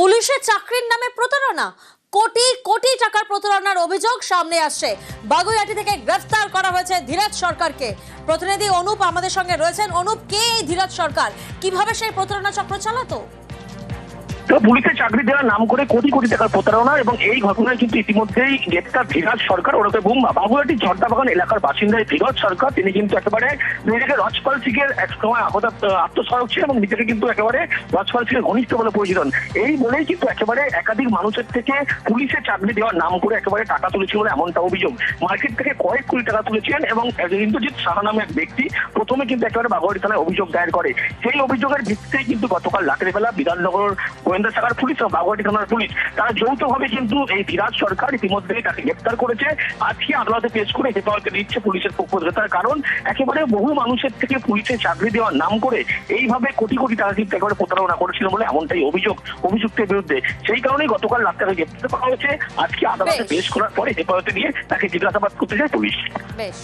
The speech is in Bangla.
পুলিশের চাকরির নামে প্রতারণা। কোটি কোটি টাকার প্রতারণার অভিযোগ সামনে আসছে। বাগুইয়াটি থেকে গ্রেফতার করা হয়েছে ধীরাজ সরকারকে। প্রতিনিধি অনুপ আমাদের সঙ্গে রয়েছেন। অনুপ, কে এই ধীরাজ সরকার? কীভাবে সেই প্রতারণা চক্র চালাতো? তো পুলিশের চাকরি দেওয়ার নাম করে কোটি কোটি টাকার প্রতারণা এবং এই ঘটনায় কিন্তু ইতিমধ্যেই গ্রেপ্তার ধীরাজ সরকার, ওরফে বুম্বা বাবুয়াটি ঝর্দাবাগান এলাকার বাসিন্দা ধীরাজ সরকার। তিনি কিন্তু একেবারে নিজেকে রজপাল সিংয়ের এক সময় আহত আত্মস্বরক ছিলেন এবং নিজেকে কিন্তু একেবারে রজপাল সিংয়ের ঘনিষ্ঠ বলে পরিচিত এই বলেই কিন্তু একেবারে একাধিক মানুষের থেকে পুলিশে চাকরি দেওয়ার নাম করে একেবারে টাকা তুলেছিল এমনটা অভিযোগ। মার্কেট থেকে কয়েক কোটি টাকা তুলেছিলেন এবং ইন্দ্রজিৎ সাহা নামে এক ব্যক্তি প্রথমে কিন্তু একেবারে বাগুয়াটি থানায় অভিযোগ দায়ের করে। সেই অভিযোগের ভিত্তিতে কিন্তু গতকাল রাতের বেলা বিধাননগর গোয়েন্দা শাখার পুলিশ এবং বাগুয়াটি থানার পুলিশ তারা যৌথভাবে কিন্তু এই ধীরাজ সরকার ইতিমধ্যে তাকে গ্রেপ্তার করেছে। আজকে আদালতে পেশ করে হেফাজতে দিচ্ছে পুলিশের পক্ষ থেকে। তার কারণ একেবারে বহু মানুষের থেকে পুলিশের চাকরি দেওয়ার নাম করে এইভাবে কোটি কোটি টাকা কিন্তু একেবারে প্রতারণা করেছিল বলে এমনটাই অভিযোগ অভিযুক্তের বিরুদ্ধে। সেই কারণেই গতকাল রাত তাকে গ্রেপ্তার করা হয়েছে। আজকে আদালতে পেশ করার পরে হেফাজতে নিয়ে তাকে জিজ্ঞাসাবাদ করতে যায় পুলিশ। বেশ।